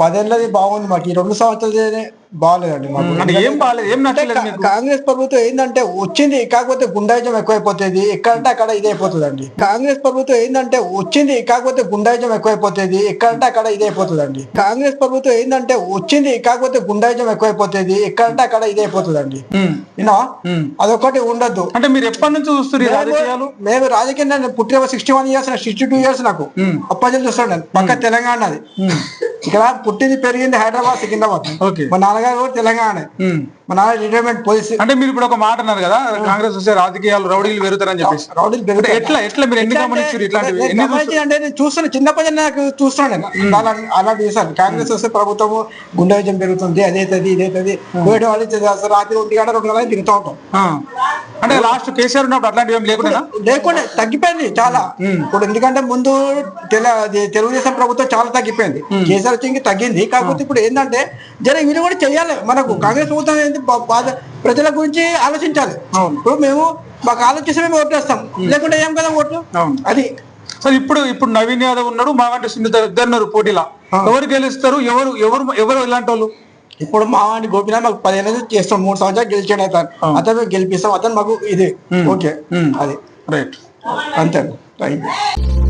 పదేళ్ళది బాగుంది మాకు. ఈ రెండు సంవత్సరాలు బాగాలేదండి మాకు. అంటే ఏం బాగాలేదు ఏం అంటే నచ్చలేదు కా- మీకు? కాంగ్రెస్ ప్రభుత్వం ఏంటంటే వచ్చింది కాకపోతే గుండాయిజం ఎక్కువైపోతుంది ఎక్కడంటే అక్కడ ఇదైపోతుందండి. కాంగ్రెస్ ప్రభుత్వం ఏంటంటే వచ్చింది కాకపోతే గుండాయిజం ఎక్కువైపోతుంది ఎక్కడంటే అక్కడ ఇదైపోతుందండి. కాంగ్రెస్ ప్రభుత్వం ఏంటంటే వచ్చింది కాకపోతే గుండాయిజం ఎక్కువైపోతుంది ఎక్కడంటే అక్కడ ఇదైపోతుందండి. ఉమ్, ఉమ్. అదొకటి ఉండద్దు. అంటే మీరు ఎప్పటి నుంచి చూస్తారు ఈ రాజకీయాలు? మేము రాజకీయం నేను పుట్టిన sixty one years sixty two years నాకు. ఉమ్. అప్పటి చూస్తాను నేను పక్క తెలంగాణ అది ఉమ్, ఇక్కడ పుట్టింది పెరిగింది హైదరాబాద్ సికింద్రాబాద్. మా నాన్నగారు కూడా తెలంగాణ. మా నాన్న రిటైర్మెంట్ పోలీస్. అంటే మీరు ఇప్పుడు ఒక మాట అన్నారు కదా కాంగ్రెస్ వస్తే రాజకీయాలు రౌడీలు పెరుగుతారని చెప్పేసి. రౌడీలు. ఎట్లా ఎట్లా మీరు ఎన్ని గమనించారు ఇట్లాంటివి? అంటే నేను చూస్తాను చిన్నప్పటి నాకు చూస్తున్నాను నేను. అలా చూసాను కాంగ్రెస్ వస్తే ప్రభుత్వము గుండెజం పెరుగుతుంది అదేతది ఇదేతది పోయే వాళ్ళు. రాత్రి ఒంటి గంట రెండు గంటలు తిరుగుతూ ఉంటాం. అంటే లాస్ట్ కేసీఆర్ ఉన్నప్పుడు అట్లాంటివి ఏం లేకుండా లేకుండా తగ్గిపోయింది చాలా. ఇప్పుడు ఎందుకంటే ముందు తెలుగుదేశం ప్రభుత్వం చాలా తగ్గిపోయింది. కేసీఆర్ వచ్చి తగ్గింది. కాకపోతే ఇప్పుడు ఏంటంటే జర వీళ్ళు కూడా చెయ్యాలి. మనకు కాంగ్రెస్ ప్రభుత్వం ఏంటి ప్రజల గురించి ఆలోచించాలి. ఇప్పుడు మేము మాకు ఆలోచిస్తే మేము ఓట్లేస్తాం. లేకుంటే ఏం కదా ఓట్లు. అది. సో ఇప్పుడు ఇప్పుడు నవీన్ యాదవ్ ఉన్నాడు మాగంటి సునీత ఇద్దరు ఉన్నారు పోటీలా. ఎవరు గెలుస్తారు? ఎవరు ఎవరు ఎవరు ఇలాంటి వాళ్ళు ఇప్పుడు మా వాడిని గోపినాథ్ మాకు పదిహేను చేస్తాం మూడు సంవత్సరాలు గెలిచాడు అతను. అతను గెలిపిస్తాం అతను మాకు ఇది. ఓకే. అది. రైట్. అంతే. Thank you